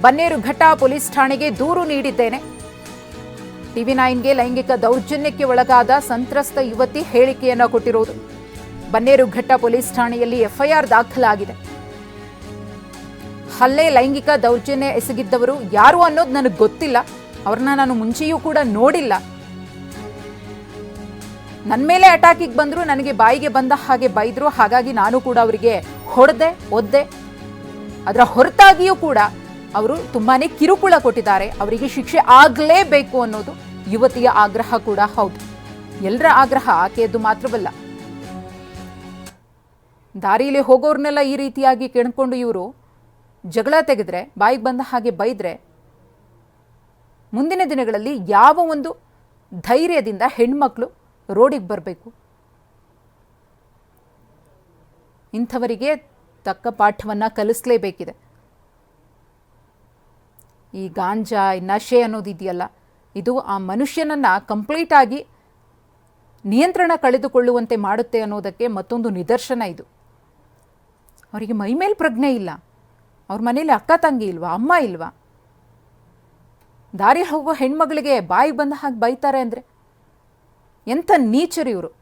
Bannerghatta police ಠಾಣೆಗೆ ದೂರು ನೀಡಿದ್ದೇನೆ. ಟಿವಿ ನೈನ್ಗೆ ಲೈಂಗಿಕ ದೌರ್ಜನ್ಯಕ್ಕೆ ಒಳಗಾದ ಸಂತ್ರಸ್ತ ಯುವತಿ ಹೇಳಿಕೆಯನ್ನು ಕೊಟ್ಟಿರುವುದು. ಬನ್ನೇರುಘಟ್ಟ ಪೊಲೀಸ್ ಠಾಣೆಯಲ್ಲಿ ಎಫ್ಐಆರ್ ದಾಖಲಾಗಿದೆ. ಹಲ್ಲೆ, ಲೈಂಗಿಕ ದೌರ್ಜನ್ಯ ಎಸಗಿದ್ದವರು ಯಾರು ಅನ್ನೋದು ನನಗೆ ಗೊತ್ತಿಲ್ಲ. ಅವ್ರನ್ನ ನಾನು ಮುಂಚೆಯೂ ಕೂಡ ನೋಡಿಲ್ಲ. ನನ್ನ ಮೇಲೆ ಅಟ್ಯಾಕಿಗೆ ಬಂದ್ರು ನನಗೆ ಬಾಯಿಗೆ ಬಂದ ಹಾಗೆ ಬೈದರು. ಹಾಗಾಗಿ ನಾನು ಕೂಡ ಅವರಿಗೆ ಹೊಡೆದೆ, ಒದ್ದೆ. ಅದರ ಹೊರತಾಗಿಯೂ ಕೂಡ ಅವರು ತುಂಬಾನೇ ಕಿರುಕುಳ ಕೊಟ್ಟಿದ್ದಾರೆ. ಅವರಿಗೆ ಶಿಕ್ಷೆ ಆಗಲೇಬೇಕು ಅನ್ನೋದು ಯುವತಿಯ ಆಗ್ರಹ ಕೂಡ ಹೌದು. ಎಲ್ಲರ ಆಗ್ರಹ ಆಕೆಯದ್ದು ಮಾತ್ರವಲ್ಲ. ದಾರಿಯಲ್ಲಿ ಹೋಗೋರ್ನೆಲ್ಲ ಈ ರೀತಿಯಾಗಿ ಕೆಣ್ಕೊಂಡು ಇವರು ಜಗಳ ತೆಗೆದ್ರೆ, ಬಾಯಿಗೆ ಬಂದ ಹಾಗೆ ಬೈದ್ರೆ ಮುಂದಿನ ದಿನಗಳಲ್ಲಿ ಯಾವ ಒಂದು ಧೈರ್ಯದಿಂದ ಹೆಣ್ಮಕ್ಳು ರೋಡಿಗೆ ಬರಬೇಕು. ಇಂಥವರಿಗೆ ತಕ್ಕ ಪಾಠವನ್ನು ಕಲಿಸ್ಲೇಬೇಕಿದೆ. ಈ ಗಾಂಜಾ, ಈ ನಶೆ ಅನ್ನೋದಿದೆಯಲ್ಲ ಇದು ಆ ಮನುಷ್ಯನನ್ನು ಕಂಪ್ಲೀಟ್ ಆಗಿ ನಿಯಂತ್ರಣ ಕಳೆದುಕೊಳ್ಳುವಂತೆ ಮಾಡುತ್ತೆ ಅನ್ನೋದಕ್ಕೆ ಮತ್ತೊಂದು ನಿದರ್ಶನ ಇದು. ಅವರಿಗೆ ಮೈಮೇಲೆ ಪ್ರಜ್ಞೆ ಇಲ್ಲ. ಅವ್ರ ಮನೇಲಿ ಅಕ್ಕ ತಂಗಿ ಇಲ್ವಾ, ಅಮ್ಮ ಇಲ್ವಾ? ದಾರಿ ಹೋಗೋ ಹೆಣ್ಮಗಳಿಗೆ ಬಾಯಿಗೆ ಬಂದ ಹಾಗೆ ಬೈತಾರೆ ಅಂದರೆ ಎಂಥ ನೀಚರು ಇವರು.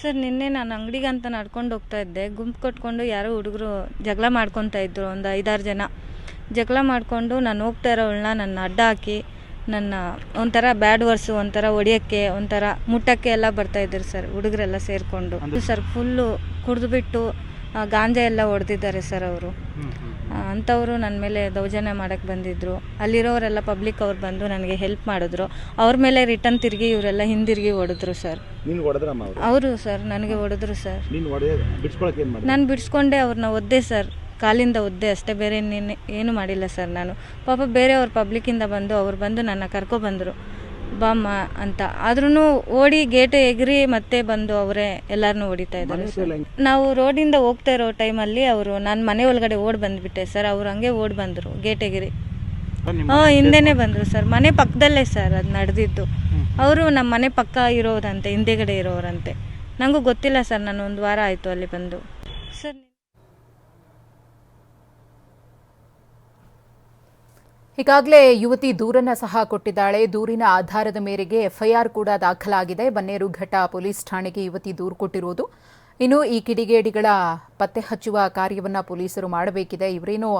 ಸರ್ ನಿನ್ನೆ ನಾನು ಅಂಗಡಿಗೆ ಅಂತ ನಡ್ಕೊಂಡು ಹೋಗ್ತಾ ಇದ್ದೆ. ಗುಂಪು ಕಟ್ಕೊಂಡು ಯಾರೋ ಹುಡುಗರು ಜಗಳ ಮಾಡ್ಕೊತಾ ಇದ್ರು ಒಂದು ಐದಾರು ಜನ. ಜಗಳ ಮಾಡಿಕೊಂಡು ನಾನು ಹೋಗ್ತಾ ಇರೋವಳನ್ನ ನನ್ನ ಅಡ್ಡ ಹಾಕಿ ನನ್ನ ಒಂಥರ ಬ್ಯಾಡ್ ವರ್ಸು ಒಂಥರ ಹೊಡಿಯೋಕ್ಕೆ ಒಂಥರ ಮುಟ್ಟಕ್ಕೆ ಎಲ್ಲ ಬರ್ತಾ ಇದ್ದರು ಸರ್ ಹುಡುಗರೆಲ್ಲ ಸೇರಿಕೊಂಡು. ಸರ್ ಫುಲ್ಲು ಕುಡಿದ್ಬಿಟ್ಟು ಗಾಂಜಾ ಎಲ್ಲ ಹೊಡೆದಿದ್ದಾರೆ ಸರ್ ಅವರು. ಅಂಥವರು ನನ್ನ ಮೇಲೆ ದೌರ್ಜನ್ಯ ಮಾಡೋಕ್ಕೆ ಬಂದಿದ್ದರು ಅಲ್ಲಿರೋರೆಲ್ಲ ಪಬ್ಲಿಕ್ ಅವ್ರು ಬಂದು ನನಗೆ ಹೆಲ್ಪ್ ಮಾಡಿದ್ರು. ಅವ್ರ ಮೇಲೆ ರಿಟರ್ನ್ ತಿರುಗಿ ಇವರೆಲ್ಲ ಹಿಂದಿರುಗಿ ಹೊಡೆದ್ರು ಸರ್ ಅವರು? ಸರ್ ನನಗೆ ಹೊಡೆದ್ರು ಸರ್ ನೀನು ಬಿಡಿಸ್ಕೊಂಡೆ ಅವ್ರನ್ನ ಒದ್ದೆ ಸರ್ ಕಾಲಿಂದ ಒದ್ದೆ ಅಷ್ಟೇ ಬೇರೆ ಇನ್ನೇನು ಏನು ಮಾಡಿಲ್ಲ ಸರ್ ನಾನು. ಪಾಪ ಬೇರೆಯವ್ರು ಪಬ್ಲಿಕ್ಕಿಂದ ಬಂದು ಅವ್ರು ಬಂದು ನನ್ನ ಕರ್ಕೊಬಂದರು ಬಾಮ್ಮ ಅಂತ. ಆದ್ರೂ ಓಡಿ ಗೇಟ್ ಎಗರಿ ಮತ್ತೆ ಬಂದು ಅವರೇ ಎಲ್ಲರನ್ನೂ ಹೊಡಿತಾ ಇದ್ದಾರೆ ಸರ್. ನಾವು ರೋಡಿಂದ ಹೋಗ್ತಾ ಇರೋ ಟೈಮಲ್ಲಿ ಅವರು ನಾನು ಮನೆ ಒಳಗಡೆ ಓಡ್ ಬಂದ್ಬಿಟ್ಟೆ ಸರ್. ಅವ್ರು ಹಂಗೆ ಓಡ್ ಬಂದರು ಗೇಟ್ ಎಗರಿ. ಹಾಂ ಹಿಂದೆನೇ ಬಂದರು ಸರ್. ಮನೆ ಪಕ್ಕದಲ್ಲೇ ಸರ್ ಅದು ನಡೆದಿದ್ದು. ಅವರು ನಮ್ಮ ಮನೆ ಪಕ್ಕ ಇರೋದಂತೆ ಹಿಂದೆಗಡೆ ಇರೋರಂತೆ. ನನಗೂ ಗೊತ್ತಿಲ್ಲ ಸರ್ ನಾನು ಒಂದು ವಾರ ಆಯಿತು ಅಲ್ಲಿ ಬಂದು. ಸರ್ ಈಗಾಗಲೇ ಯುವತಿ ದೂರನ್ನ ಸಹ ಕೊಟ್ಟಿದ್ದಾಳೆ. ದೂರಿನ ಆಧಾರದ ಮೇರೆಗೆ ಎಫ್ಐಆರ್ ಕೂಡ ದಾಖಲಾಗಿದೆ. ಬನ್ನೇರುಘಟ್ಟ ಪೊಲೀಸ್ ಠಾಣೆಗೆ ಯುವತಿ ದೂರು ಕೊಟ್ಟಿರುವುದು. ಇನ್ನು ಈ ಕಿಡಿಗೇಡಿಗಳ ಪತ್ತೆ ಹಚ್ಚುವ ಕಾರ್ಯವನ್ನು ಪೊಲೀಸರು ಮಾಡಬೇಕಿದೆ. ಇವರೇನು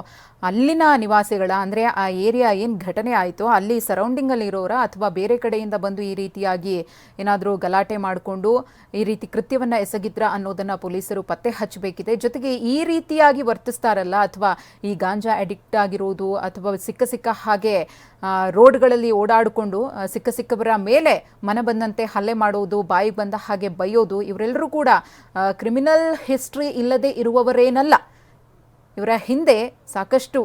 ಅಲ್ಲಿನ ನಿವಾಸಿಗಳ, ಅಂದರೆ ಆ ಏರಿಯಾ ಏನು ಘಟನೆ ಆಯಿತು, ಅಲ್ಲಿ ಸರೌಂಡಿಂಗಲ್ಲಿ ಇರೋರ ಅಥವಾ ಬೇರೆ ಕಡೆಯಿಂದ ಬಂದು ಈ ರೀತಿಯಾಗಿ ಏನಾದರೂ ಗಲಾಟೆ ಮಾಡಿಕೊಂಡು ಈ ರೀತಿ ಕೃತ್ಯವನ್ನು ಎಸಗಿದ್ರ ಅನ್ನೋದನ್ನು ಪೊಲೀಸರು ಪತ್ತೆ ಹಚ್ಚಬೇಕಿದೆ. ಜೊತೆಗೆ ಈ ರೀತಿಯಾಗಿ ವರ್ತಿಸ್ತಾರಲ್ಲ, ಅಥವಾ ಈ ಗಾಂಜಾ ಅಡಿಕ್ಟ್ ಆಗಿರೋದು, ಅಥವಾ ಸಿಕ್ಕ ಸಿಕ್ಕ ಹಾಗೆ ರೋಡ್ಗಳಲ್ಲಿ ಓಡಾಡಿಕೊಂಡು ಸಿಕ್ಕ ಸಿಕ್ಕವರ ಮೇಲೆ ಮನ ಬಂದಂತೆ ಹಲ್ಲೆ ಮಾಡೋದು ಬಾಯಿಗೆ ಬಂದ ಹಾಗೆ ಬೈಯೋದು ಇವರೆಲ್ಲರೂ ಕೂಡ ಕ್ರಿಮಿನಲ್ ಹಿಸ್ಟ್ರಿ ಇಲ್ಲದೆ ಇರುವವರೇನಲ್ಲ. ಇವರ ಹಿಂದೆ ಸಾಕಷ್ಟು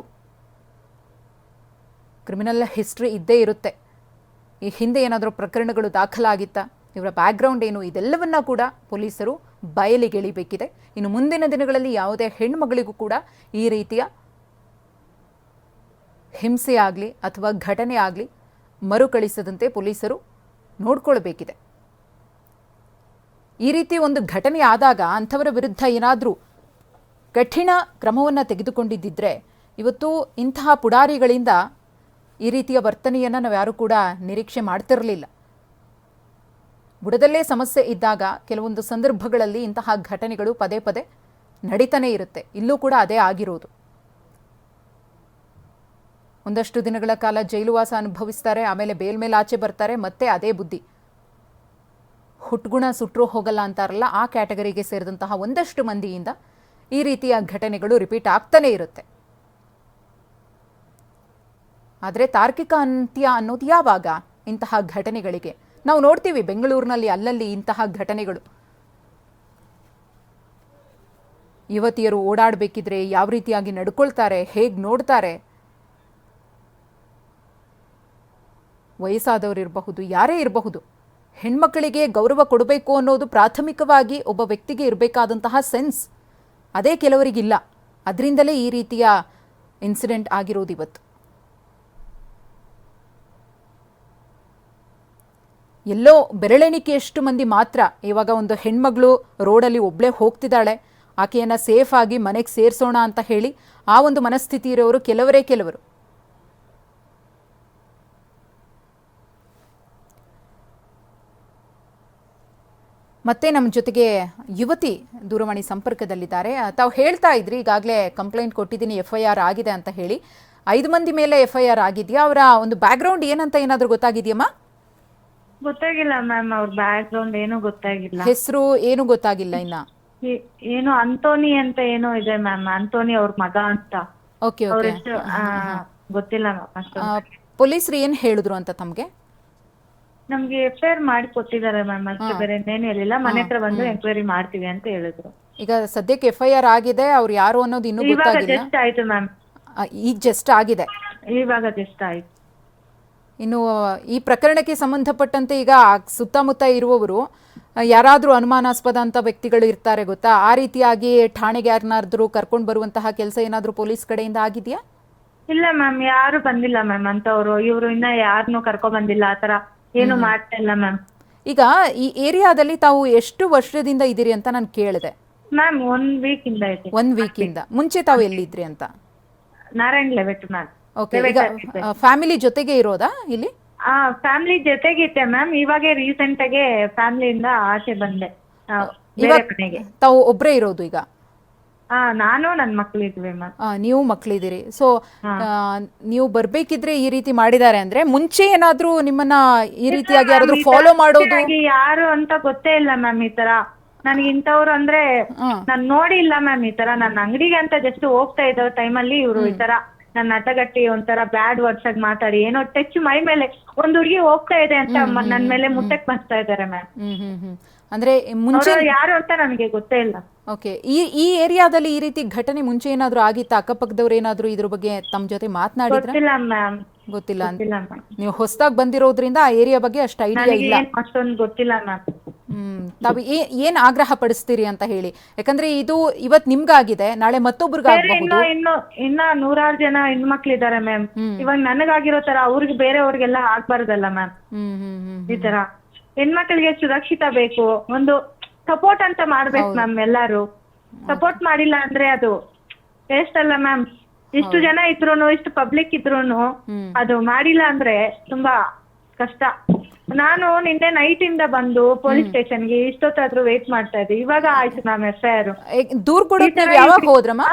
ಕ್ರಿಮಿನಲ್ ಹಿಸ್ಟ್ರಿ ಇದ್ದೇ ಇರುತ್ತೆ. ಈ ಹಿಂದೆ ಏನಾದರೂ ಪ್ರಕರಣಗಳು ದಾಖಲಾಗಿತ್ತಾ, ಇವರ ಬ್ಯಾಕ್ಗ್ರೌಂಡ್ ಏನು, ಇದೆಲ್ಲವನ್ನ ಕೂಡ ಪೊಲೀಸರು ಬಯಲಿಗೆಳಿಬೇಕಿದೆ ಇನ್ನು ಮುಂದಿನ ದಿನಗಳಲ್ಲಿ ಯಾವುದೇ ಹೆಣ್ಮಗಳಿಗೂ ಕೂಡ ಈ ರೀತಿಯ ಹಿಂಸೆ ಆಗಲಿ ಅಥವಾ ಘಟನೆ ಆಗಲಿ ಮರುಕಳಿಸದಂತೆ ಪೊಲೀಸರು ನೋಡ್ಕೊಳ್ಬೇಕಿದೆ. ಈ ರೀತಿ ಒಂದು ಘಟನೆ ಆದಾಗ ಅಂಥವರ ವಿರುದ್ಧ ಏನಾದರೂ ಕಠಿಣ ಕ್ರಮವನ್ನು ತೆಗೆದುಕೊಂಡಿದ್ದಿದ್ರೆ ಇವತ್ತು ಇಂತಹ ಪುಡಾರಿಗಳಿಂದ ಈ ರೀತಿಯ ವರ್ತನೆಯನ್ನು ನಾವು ಯಾರೂ ಕೂಡ ನಿರೀಕ್ಷೆ ಮಾಡ್ತಿರಲಿಲ್ಲ. ಬುಡದಲ್ಲೇ ಸಮಸ್ಯೆ ಇದ್ದಾಗ ಕೆಲವೊಂದು ಸಂದರ್ಭಗಳಲ್ಲಿ ಇಂತಹ ಘಟನೆಗಳು ಪದೇ ಪದೇ ನಡೀತಾನೆ ಇರುತ್ತೆ. ಇಲ್ಲೂ ಕೂಡ ಅದೇ ಆಗಿರೋದು. ಒಂದಷ್ಟು ದಿನಗಳ ಕಾಲ ಜೈಲುವಾಸ ಅನುಭವಿಸ್ತಾರೆ, ಆಮೇಲೆ ಬೇಲ್ ಮೇಲೆ ಆಚೆ ಬರ್ತಾರೆ, ಮತ್ತೆ ಅದೇ ಬುದ್ಧಿ. ಹುಟ್ಗುಣ ಸುಟ್ಟರೂ ಹೋಗಲ್ಲ ಅಂತಾರಲ್ಲ, ಆ ಕ್ಯಾಟಗರಿಗೆ ಸೇರಿದಂತಹ ಒಂದಷ್ಟು ಮಂದಿಯಿಂದ ಈ ರೀತಿಯ ಘಟನೆಗಳು ರಿಪೀಟ್ ಆಗ್ತಾನೆ ಇರುತ್ತೆ. ಆದರೆ ತಾರ್ಕಿಕ ಅಂತ್ಯ ಅನ್ನೋದು ಯಾವಾಗ? ಇಂತಹ ಘಟನೆಗಳಿಗೆ. ನಾವು ನೋಡ್ತೀವಿ ಬೆಂಗಳೂರಿನಲ್ಲಿ ಅಲ್ಲಲ್ಲಿ ಇಂತಹ ಘಟನೆಗಳು. ಯುವತಿಯರು ಓಡಾಡಬೇಕಿದ್ರೆ ಯಾವ ರೀತಿಯಾಗಿ ನಡ್ಕೊಳ್ತಾರೆ, ಹೇಗೆ ನೋಡ್ತಾರೆ? ವಯಸ್ಸಾದವರು ಇರಬಹುದು, ಯಾರೇ ಇರಬಹುದು ಹೆಣ್ಮಕ್ಕಳಿಗೆ ಗೌರವ ಕೊಡಬೇಕು ಅನ್ನೋದು ಪ್ರಾಥಮಿಕವಾಗಿ ಒಬ್ಬ ವ್ಯಕ್ತಿಗೆ ಇರಬೇಕಾದಂತಹ ಸೆನ್ಸ್ ಅದೇ ಕೆಲವರಿಗಿಲ್ಲ. ಅದರಿಂದಲೇ ಈ ರೀತಿಯ ಇನ್ಸಿಡೆಂಟ್ ಆಗಿರೋದು ಇವತ್ತು. ಎಲ್ಲೋ ಬೆರಳೆಣಿಕೆಯಷ್ಟು ಮಂದಿ ಮಾತ್ರ ಇವಾಗ ಒಂದು ಹೆಣ್ಮಗಳು ರೋಡಲ್ಲಿ ಒಬ್ಳೆ ಹೋಗ್ತಿದ್ದಾಳೆ. ಆಕೆಯನ್ನು ಸೇಫ್ ಆಗಿ ಮನೆಗೆ ಸೇರಿಸೋಣ ಅಂತ ಹೇಳಿ ಆ ಒಂದು ಮನಸ್ಥಿತಿ ಇರೋರು ಕೆಲವರೇ ಕೆಲವರು. ಮತ್ತೆ ನಮ್ಮ ಜೊತೆಗೆ ಯುವತಿ ದೂರವಾಣಿ ಸಂಪರ್ಕದಲ್ಲಿದ್ದಾರೆ. ತಾವು ಹೇಳ್ತಾ ಇದ್ರಿ ಈಗಾಗಲೇ ಕಂಪ್ಲೇಂಟ್ ಕೊಟ್ಟಿದ್ದೀನಿ ಎಫ್ ಐ ಆರ್ ಆಗಿದೆ ಅಂತ ಹೇಳಿ. ಐದು ಮಂದಿ ಮೇಲೆ ಎಫ್ ಐ ಆರ್ ಆಗಿದೆಯಾ? ಅವರ ಒಂದು ಬ್ಯಾಕ್ಗ್ರೌಂಡ್ ಏನಂತ ಏನಾದರೂ ಗೊತ್ತಾಗಿದೆಯಮ್ಮ? ಗೊತ್ತಾಗಿಲ್ಲ ಮ್ಯಾಮ್ ಅವ್ರ ಬ್ಯಾಕ್ ಗ್ರೌಂಡ್ ಏನು ಗೊತ್ತಾಗಿಲ್ಲ. ಹೆಸರು ಏನು ಗೊತ್ತಾಗಿಲ್ಲ ಇನ್ನ? ಏ- ಏನು ಅಂತೋನಿ ಅಂತ ಏನೋ ಇದೆ ಮ್ಯಾಮ್ ಅಂತೋನಿ ಅವ್ರ ಮಗ ಅಂತ. ಓಕೆ ಅವ್ರ ಓಕೆ ಹೆಸರು ಗೊತ್ತಿಲ್ಲ ಮ್ಯಾಮ್ ಪೊಲೀಸರು ಏನು ಹೇಳಿದ್ರು ಅಂತ ತಮಗೆ? ನಮ್ಗೆ ಎಫ್ ಐ ಆರ್ ಮಾಡಿ ಕೊಟ್ಟಿದ್ದಾರೆ ಮ್ಯಾಮ್ ಅಷ್ಟೇ ಬೇರೆ ಇನ್ನೇನು ಹೇಳಿಲ್ಲ. ಮನೆ ಹತ್ರ ಬಂದು ಎಂಕ್ವೈರಿ ಮಾಡ್ತೀವಿ ಅಂತ ಹೇಳಿದ್ರು. ಈಗ ಸದ್ಯಕ್ಕೆ ಎಫ್ ಐ ಆರ್ ಆಗಿದೆ ಅವ್ರು ಯಾರು ಅನ್ನೋದು ಇನ್ನೂ ಇವಾಗ ಗೊತ್ತಾಗಿಲ್ಲ. ಜಸ್ಟ್ ಆಯ್ತು ಮ್ಯಾಮ್ ಆ, ಈಗ ಜಸ್ಟ್ ಆಗಿದೆ. ಇವಾಗ ಜಸ್ಟ್ ಆಯ್ತು. ಇನ್ನು ಈ ಪ್ರಕರಣಕ್ಕೆ ಸಂಬಂಧಪಟ್ಟಂತೆ ಈಗ ಆ ಸುತ್ತಮುತ್ತ ಇರುವವರು ಯಾರಾದರೂ ಅನುಮಾನಾಸ್ಪದ ಅಂತ ವ್ಯಕ್ತಿಗಳು ಇರ್ತಾರೆ ಗೊತ್ತಾ? ಆ ರೀತಿಯಾಗಿ ಠಾಣೆಗೆ ಯಾರನ್ನಾದ್ರೂ ಕರ್ಕೊಂಡು ಬರುವಂತಹ ಕೆಲಸ ಏನಾದರೂ ಪೊಲೀಸ್ ಕಡೆಯಿಂದ ಆಗಿದೆಯಾ? ಇಲ್ಲ ಮ್ಯಾಮ್ ಯಾರು ಬಂದಿಲ್ಲ ಮ್ಯಾಮ್ ಅಂತವ್ರು. ಇವ್ರು ಇನ್ನ ಯಾರನ್ನೂ ಕರ್ಕೊ ಬಂದಿಲ್ಲ. ಆತರ ಏನು ಮಾಡ್ತಾ ಇಲ್ಲ ಮ್ಯಾಮ್. ಈಗ ಈ ಏರಿಯಾದಲ್ಲಿ ತಾವು ಎಷ್ಟು ವರ್ಷದಿಂದ ಇದ್ದೀರಿ ಅಂತ ನಾನು ಕೇಳಿದೆ. ಮ್ಯಾಮ್ ಒನ್ ವೀಕ್ ಇಂದ. ಒಂದ್ ವೀಕ್ ಇಂದ ಮುಂಚೆ ತಾವು ಎಲ್ಲಿದ್ರಿ ಅಂತ? Narayan layout ma'am. ಓಕೆ ಈಗ ಫ್ಯಾಮಿಲಿ ಜೊತೆಗೆ ಇರೋದಾ ಇಲ್ಲಿ? ಆ ಫ್ಯಾಮಿಲಿ ಜೊತೆಗಿತ್ತೆ ಮ್ಯಾಮ್. ಇವಾಗೆ ರೀಸೆಂಟ್ ಆಗಿ ಫ್ಯಾಮಿಲಿಯಿಂದ ಆಚೆ ಬಂದೆ. ಆ, ಬೇರೆ ಇವಾಗ ಮನೆಗೆ ತಾವು ಒಬ್ರೇ ಇರೋದು ಈಗ? ಆ ನಾನು ನನ್ ಮಕ್ಳಿದ್ವಿ ಮ್ಯಾಮ್. ಆ, ನೀವು ಮಕ್ಕಳಿದ್ದೀರಿ ಸೊ ನೀವು ಬರ್ಬೇಕಿದ್ರೆ ಈ ರೀತಿ ಮಾಡಿದ್ದಾರೆ ಅಂದ್ರೆ ಮುಂಚೆ ಏನಾದ್ರೂ ನಿಮ್ಮನ್ನ ಈ ರೀತಿಯಾಗಿ ಯಾರಾದ್ರೂ ಫಾಲೋ ಮಾಡೋದು? ಯಾರು ಅಂತ ಗೊತ್ತೇ ಇಲ್ಲ ಮ್ಯಾಮ್ ಈ ತರ ನನ್ಗೆ ಇಂಥವ್ರು ಅಂದ್ರೆ ನಾನು ನಾನ್ ನೋಡಿಲ್ಲ ಮ್ಯಾಮ್ ಈ ತರ ನನ್ನ ಅಂಗಡಿಗೆ ಅಂತ ಜಸ್ಟ್ ಹೋಗ್ತಾ ಇದ್ದ ಟೈಮಲ್ಲಿ ಇವ್ರು ಈ ತರ ನನ್ನ ನಟಗಟ್ಟಿ ಒಂಥರ ಬ್ಯಾಡ್ ವರ್ಡ್ಸ್ ಆಗಿ ಮಾತಾಡಿ ಏನೋ ಟಚ್ ಮೈ ಮೇಲೆ ಒಂದ್ ಹುಡುಗಿ ಹೋಗ್ತಾ ಇದೆ ಅಂತ ಮ- ನನ್ ಮೇಲೆ ಮುಟ್ಟಕ್ ಬರ್ತಾ ಇದಾರೆ ಮ್ಯಾಮ್. ಹ್ಮ್ ಹ್ಮ್ ಹ್ಮ್. ಅಂದ್ರೆ ಮುಂಚೆ ಯಾರು ಅಂತ ನನಗೆ ಗೊತ್ತೇ ಇಲ್ಲ. ಓಕೆ. ಈ ಈ ಏರಿಯಾದಲ್ಲಿ ಈ ರೀತಿ ಘಟನೆ ಮುಂಚೆ ಏನಾದರೂ ಆಗಿತ್ತಾ? ಅಕ್ಕಪಕ್ಕದವ್ರು ಏನಾದರೂ ಇದ್ರ ಬಗ್ಗೆ ತಮ್ಮ ಜೊತೆ ಮಾತನಾಡಿದ್ರ? ಗೊತ್ತಿಲ್ಲ ಮ್ಯಾಮ್. ಗೊತ್ತಿಲ್ಲ ಅಂತ. ಗೊತ್ತಿಲ್ಲ ಮ್ಯಾಮ್. ನೀವು ಹೊಸದಾಗಿ ಬಂದಿರೋದ್ರಿಂದ ಆ ಏರಿಯಾ ಬಗ್ಗೆ ಅಷ್ಟು ಐಡಿಯಾ ಇಲ್ಲ. ಅಷ್ಟೊಂದು ಗೊತ್ತಿಲ್ಲ ಮ್ಯಾಮ್. ಹ್ಮ್. ತಾವು ಏ- ಏನ್ ಆಗ್ರಹ ಪಡಿಸ್ತೀರಿ ಅಂತ ಹೇಳಿ. ಯಾಕಂದ್ರೆ ಇದು ಇವತ್ ನಿಮ್ಗಾಗಿದೆ. ನಾಳೆ ಬೇರೆ ಮತ್ತೊಬ್ರಿಗಾಗಬಹುದು ಇನ್ನು ಇನ್ನು ಇನ್ನ ನೂರಾರು ಜನ ಹೆಣ್ಮಕ್ಳಿದಾರೆ ಮ್ಯಾಮ್. ಇವಾಗ ನನಗಾಗಿರೋ ತರ ಅವ್ರಿಗೆ ಬೇರೆಯವ್ರಿಗೆಲ್ಲ ಆಗ್ಬಾರ್ದಲ್ಲ ಮ್ಯಾಮ್. ಹ್ಮ್ ಹ್ಮ್ ಹ್ಮ್. ಈ ತರ. ಹೆಣ್ಮಕ್ಳಿಗೆ ಸುರಕ್ಷಿತ ಬೇಕು. ಒಂದು ಸಪೋರ್ಟ್ ಅಂತ ಮಾಡ್ಬೇಕು ಮ್ಯಾಮ್ ಎಲ್ಲಾರು. ಸಪೋರ್ಟ್ ಮಾಡಿಲ್ಲ ಅಂದ್ರೆ ಅದು ವೇಸ್ಟ್ ಅಲ್ಲ ಮ್ಯಾಮ್ ಇಷ್ಟು ಜನ ಇದ್ರೂನು ಇಷ್ಟು ಪಬ್ಲಿಕ್ ಇದ್ರೂನು ಹ್ಮ್. ಅದು ಮಾಡಿಲ್ಲ ಅಂದ್ರೆ ತುಂಬಾ ಕಷ್ಟ. ನಾನು ನಿನ್ನೆ ನೈಟ್ ಇಂದ ಬಂದು ಪೊಲೀಸ್ ಸ್ಟೇಷನ್ಗೆ ಇಷ್ಟೊತ್ತಾದ್ರೂ ವೇಟ್ ಮಾಡ್ತಾ ಇದ್ದೆ. ಇವಾಗ ಆಯ್ತು ಮ್ಯಾಮ್ ಎಫ್ ಐ ಆರ್ ಏ, ದೂರ್ ಕೊಡೋಕೆ ನೀವು ಯಾವಾಗ ಹೋದ್ರಮ್ಮ?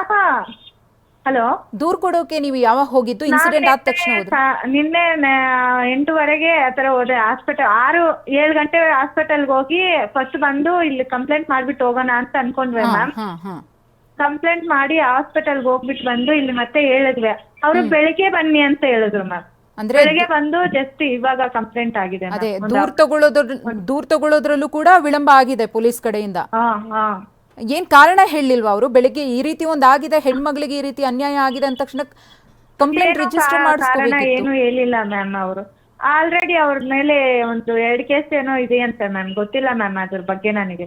ಹಲೋ? ದೂರ್ ಕೊಡೋಕೆ ನೀವು ಯಾವಾಗ ಹೋಗಿದ್ದು? ಇನ್ಸಿಡೆಂಟ್ ಆದ ತಕ್ಷಣ ಹೋದ್ರ. ನಿನ್ನೆ ನ- ಆ ಆತರ ಹೋದೆ. ಹಾಸ್ಪಿಟಲ್ ಆರು ಏಳು ಗಂಟೆ ಹಾಸ್ಪಿಟಲ್ಗೆ ಹೋಗಿ ಫಸ್ಟ್ ಬಂದು ಇಲ್ಲಿ ಕಂಪ್ಲೇಂಟ್ ಮಾಡ್ಬಿಟ್ಟು ಹೋಗೋಣ ಅಂತ ಅನ್ಕೊಂಡ್ವಿ ಮ್ಯಾಮ್ ಹಾ ಹಾ. ಕಂಪ್ಲೇಂಟ್ ಮಾಡಿ ಹಾಸ್ಪಿಟಲ್ ಹೋಗ್ಬಿಟ್ಟು ಬಂದು ಇಲ್ಲಿ ಮತ್ತೆ ಹೇಳಿದ್ವಿ. ಅವರು ಬೆಳಿಗ್ಗೆ ಬನ್ನಿ ಅಂತ ಹೇಳಿದ್ರು ಮ್ಯಾಮ್ ಅಂದ್ರೆ ಬೆಳಿಗ್ಗೆ ಬಂದು ಜಸ್ಟ್ ಇವಾಗ ಕಂಪ್ಲೇಂಟ್ ಆಗಿದೆ ma'am. ಅದೇ ದೂರ್ ತಗೊಳ್ಳೋದ್ರ ದೂರ್ ತಗೊಳ್ಳೋದ್ರಲ್ಲೂ ಕೂಡ ವಿಳಂಬ ಆಗಿದೆ ಪೊಲೀಸ್ ಕಡೆಯಿಂದ. ಹಾ ಹಾ. ಏನ್ ಕಾರಣ ಹೇಳಿಲ್ವಾ ಅವರು? ಬೆಳಿಗ್ಗೆ ಈ ರೀತಿ ಒಂದು ಆಗಿದೆ ಹೆಣ್ಮಗಳಿಗೆ ಈ ರೀತಿ ಅನ್ಯಾಯ ಆಗಿದೆ ಅಂದ ತಕ್ಷಣ ಕಂಪ್ಲೇಂಟ್ ರಿಜಿಸ್ಟರ್ ಕಾರಣ ಮಾಡಿಸ್ಕೋಬೇಕಿತ್ತು. ಏನು ಹೇಳಿಲ್ಲ ಮ್ಯಾಮ್ ಅವರು. ಆಲ್ರೆಡಿ ಅವ್ರ ಮೇಲೆ ಒಂದು ಎರಡು ಕೇಸ್ ಏನೋ ಇದೆ ಅಂತ ಮ್ಯಾಮ್ ಗೊತ್ತಿಲ್ಲ ಮ್ಯಾಮ್ ಅದ್ರ ಬಗ್ಗೆ ನನಗೆ.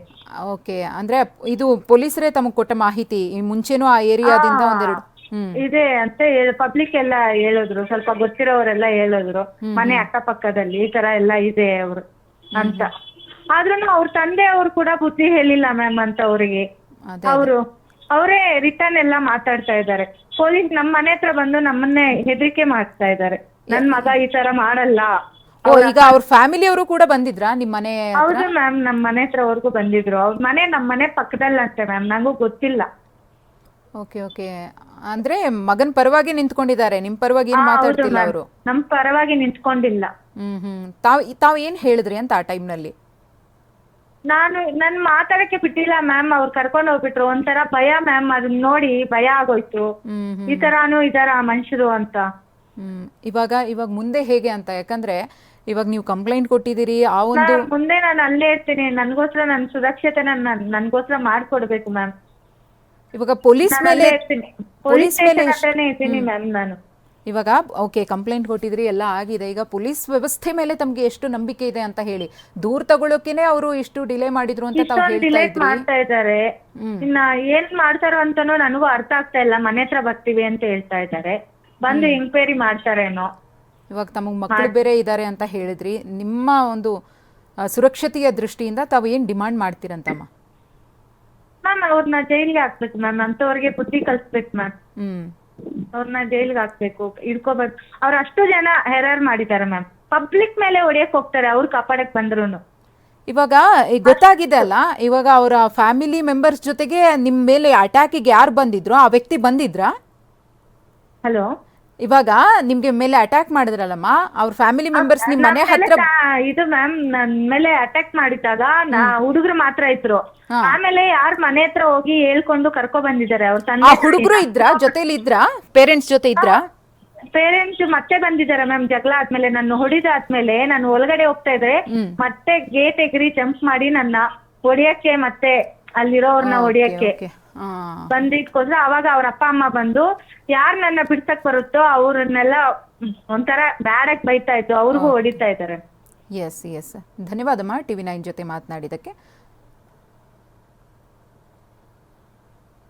ಓಕೆ ಅಂದ್ರೆ ಇದು ಪೊಲೀಸರೇ ತಮಗೆ ಕೊಟ್ಟ ಮಾಹಿತಿ ಈ ಮುಂಚೆನೂ ಆ ಏರಿಯಾದಿಂದ ಒಂದೆರಡು ಹ್ಮ್. ಇದೆ ಅಂತ ಪಬ್ಲಿಕ್ ಎಲ್ಲ ಹೇಳಿದ್ರು ಸ್ವಲ್ಪ ಗೊತ್ತಿರೋರೆಲ್ಲ ಹೇಳಿದ್ರು. ಮನೆ ಅಕ್ಕಪಕ್ಕದಲ್ಲಿ ಈ ತರ ಎಲ್ಲ ಇದೆ ಅವರು ಅಂತ. ಆದ್ರೂನು ಅವ್ರ ತಂದೆ ಅವ್ರು ಕೂಡ ಬುದ್ಧಿ ಹೇಳಿಲ್ಲ ಮ್ಯಾಮ್ ಅಂತ ಅವ್ರಿಗೆ. ಅದೇ ಅವರು ಅವರೇ ರಿಟರ್ನ್ ಎಲ್ಲ ಮಾತಾಡ್ತಾ ಇದ್ದಾರೆ. ಪೊಲೀಸ್ ನಮ್ಮ ಮನೆ ಹತ್ರ ಬಂದು ನಮ್ಮನ್ನೇ ಹೆದರಿಕೆ ಮಾಡ್ತಾ ಇದ್ದಾರೆ. ನನ್ ಮಗ ಈ ತರ ಮಾಡಲ್ಲ. ಓ ಈಗ ಅವ್ರ ಫ್ಯಾಮಿಲಿಯವರು ಕೂಡ ಬಂದಿದ್ರಾ? ನಿಮ್ ಮನೆ ಹೌದು ಮ್ಯಾಮ್ ನಮ್ ಮನೆ ಹತ್ರವರೆಗೂ ಬಂದಿದ್ರು. ಅವ್ರ ಮನೆ ನಮ್ ಮನೆ ಪಕ್ಕದಲ್ಲಂತೆ ಮ್ಯಾಮ್ ನಂಗೂ ಗೊತ್ತಿಲ್ಲ. Okay okay. ಅಂದ್ರೆ ಮಗನ್ ಪರವಾಗಿ ನಿಂತ್ಕೊಂಡಿದ್ದಾರೆ. ನಿಮ್ ಪರವಾಗಿ ಏನ್ ಮಾತಾಡ್ತಿಲ್ಲ ಅವರು? ನಮ್ ಪರವಾಗಿ ನಿಂತ್ಕೊಂಡಿಲ್ಲ. ಹ್ಮ್ ಹ್ಮ್. ತಾವ್ ತಾವ್ ಏನ್ ಹೇಳಿದ್ರಿ ಅಂತ ಆ ಟೈಮ್ನಲ್ಲಿ ನಾನು ನನ್ ಮಾತಾಡಕ್ಕೆ ಬಿಟ್ಟಿಲ್ಲ ಮ್ಯಾಮ್ ಅವ್ರು ಕರ್ಕೊಂಡು ಹೋಗ್ಬಿಟ್ರು. ಒಂಥರ ಭಯ ಮ್ಯಾಮ್ ಅದನ್ನ ನೋಡಿ ಭಯ ಆಗೋಯ್ತು. ಹ್ಮ್ ಹ್ಮ್. ಈ ತರಾನು ಇದಾರ ಮನುಷ್ಯರು ಅಂತ. ಹ್ಮ್. ಇವಾಗ ಇವಾಗ ಮುಂದೆ ಹೇಗೆ ಅಂತ? ಯಾಕಂದ್ರೆ ಇವಾಗ ನೀವು ಕಂಪ್ಲೇಂಟ್ ಕೊಟ್ಟಿದ್ದೀರಿ ಆ ಒಂದು ನಾನ್ ಮುಂದೆ ನಾನು ಅಲ್ಲೇ ಇರ್ತೀನಿ. ನನ್ಗೋಸ್ಕರ ನನ್ನ ಸುರಕ್ಷತೆ ನನ್ನ ನನ್ಗೋಸ್ಕರ ಮಾಡ್ಕೊಡ್ಬೇಕು ಮ್ಯಾಮ್ ಇವಾಗ ಪೊಲೀಸ್ ನಾನು ಮೇಲೆ ಅಲ್ಲೇ ಇರ್ತೀನಿ. ಪೊಲೀಸ್ ಮೇಲೆ ಹತ್ರನೇ ಇರ್ತೀನಿ ಮ್ಯಾಮ್ ನಾನು. ಇವಾಗ ಓಕೆ ಕಂಪ್ಲೇಂಟ್ ಕೊಟ್ಟಿದ್ರಿ ಎಲ್ಲ ಆಗಿದೆ. ಈಗ ಪೊಲೀಸ್ ವ್ಯವಸ್ಥೆ ಮೇಲೆ ತಮ್ಗೆ ಎಷ್ಟು ನಂಬಿಕೆ ಇದೆ ಅಂತ ಹೇಳಿ. ದೂರ್ ತಗೊಳ್ಳೋಕೆನೆ ಅವರು ಇಷ್ಟು ಡಿಲೇ ಮಾಡಿದ್ರು ಅಂತ ತಾವು ಹೇಳ್ತಾ ಡಿಲೇಟ್ ಇದ್ರಿ. ಮಾಡ್ತಾ ಇದ್ದಾರೆ. ಇನ್ನ ಏನ್ ಮಾಡ್ತಾರೋ ಅಂತಾನೂ ನನಗೂ ಅರ್ಥ ಆಗ್ತಾ ಇಲ್ಲ. ಮನೆ ಹತ್ರ ಬರ್ತೀವಿ ಅಂತ ಹೇಳ್ತಾ ಇದ್ದಾರೆ. ಬಂದು ಎಂಕ್ವೈರಿ ಮಾಡ್ತಾರೇನೋ. ಇವಾಗ ತಮಗೆ ಮಕ್ಕಳು ಬೇರೆ ಇದ್ದಾರೆ ಅಂತ ಹೇಳಿದ್ರಿ. ನಿಮ್ಮ ಒಂದು ಆ, ಸುರಕ್ಷತೆಯ ದೃಷ್ಟಿಯಿಂದ ತಾವು ಏನ್ ಡಿಮಾಂಡ್ ಮಾಡ್ತೀರಂತಮ್ಮ? ಮ್ಯಾಮ್ ಅವ್ರನ್ನ ಜೈಲ್ಗೆ ಹಾಕ್ಬೇಕು ಮ್ಯಾಮ್. ಅಂತವ್ರಿಗೆ ಬುದ್ಧಿ ಕಲಿಸ್ಬೇಕು ಮ್ಯಾಮ್. ಹ್ಮ್. ಅವ್ರನ್ನ ಜೈಲ್ಗೆ ಹಾಕ್ಬೇಕು ಇಡ್ಕೋಬೇಕು ಅವ್ರು ಅಷ್ಟು ಜನ ಹೆರರ್ ಮಾಡಿದ್ದಾರೆ ಮ್ಯಾಮ್ ಪಬ್ಲಿಕ್ ಮೇಲೆ ಹೊಡಿಯಕ್ ಹೋಗ್ತಾರೆ ಅವ್ರು ಕಾಪಾಡಕ್ ಬಂದ್ರು ಇವಾಗ ಗೊತ್ತಾಗಿದೆ ಅಲ್ಲ ಇವಾಗ ಅವರ ಫ್ಯಾಮಿಲಿ ಮೆಂಬರ್ಸ್ ಜೊತೆಗೆ ನಿಮ್ಮ ಮೇಲೆ ಅಟ್ಯಾಕಿಗೆ ಯಾರು ಬಂದಿದ್ರು? ಆ ವ್ಯಕ್ತಿ ಬಂದಿದ್ರಾ? ಹಲೋ ಇವಾಗ ನಿಮ್ಗೆ ಮೇಲೆ ಅಟ್ಯಾಕ್ ಮಾಡಿದ್ರಲ್ಲಮ್ಮ ಅವ್ರ ಫ್ಯಾಮಿಲಿ ಮೆಂಬರ್ಸ್ ನಿಮ್ ಮನೆ ಹತ್ರ ಇದು ಮ್ಯಾಮ್ ನನ್ ಮೇಲೆ ಅಟ್ಯಾಕ್ ಮಾಡಿದಾಗ ನಾ ಹುಡುಗರು ಮಾತ್ರ ಇದ್ರು. ಆಮೇಲೆ ಯಾರ್ ಮನೆ ಹತ್ರ ಹೋಗಿ ಹೇಳ್ಕೊಂಡು ಕರ್ಕೊ ಬಂದಿದ್ದಾರೆ ಅವ್ರ ಆ ತಂದೆ ಹುಡುಗರು ಇದ್ರಾ? ಜೊತೆಲಿ ಇದ್ರ? ಪೇರೆಂಟ್ಸ್ ಜೊತೆ ಇದ್ರ? ಪೇರೆಂಟ್ಸ್ ಮತ್ತೆ ಬಂದಿದ್ದಾರೆ ಮ್ಯಾಮ್ ಜಗಳ ಆದ್ಮೇಲೆ ನಾನು ಹೊಡಿದಾದ್ಮೇಲೆ ನಾನು ಒಳಗಡೆ ಹೋಗ್ತಾ ಇದ್ರೆ ಮತ್ತೆ ಗೇಟ್ ಎಗ್ರಿ ಜಂಪ್ ಮಾಡಿ ನನ್ನ ಹೊಡಿಯಕ್ಕೆ ಮತ್ತೆ ಅಲ್ಲಿರೋರ್ನ ಹೊಡಿಯಕ್ಕೆ. ಓಕೆ. ಹಾ. ಬಂದಿಟ್ಕೊಂಡ್ರೆ ಅವಾಗ ಅವ್ರ ಅಪ್ಪ ಅಮ್ಮ ಬಂದು ಯಾರ್ ನನ್ನ ಬಿಡ್ಸಕ್ ಬರುತ್ತೋ ಅವ್ರನ್ನೆಲ್ಲ ಒಂಥರ ಬ್ಯಾಡಕ್ ಬೈತಾ ಇತ್ತು ಅವ್ರಿಗೂ ಹೊಡಿತಾ ಇದ್ದಾರೆ ಎಸ್ ಎಸ್ ಧನ್ಯವಾದಮ್ಮ. ಟಿವಿ ನೈನ್ ಜೊತೆ ಮಾತನಾಡಿದ್ದಕ್ಕೆ.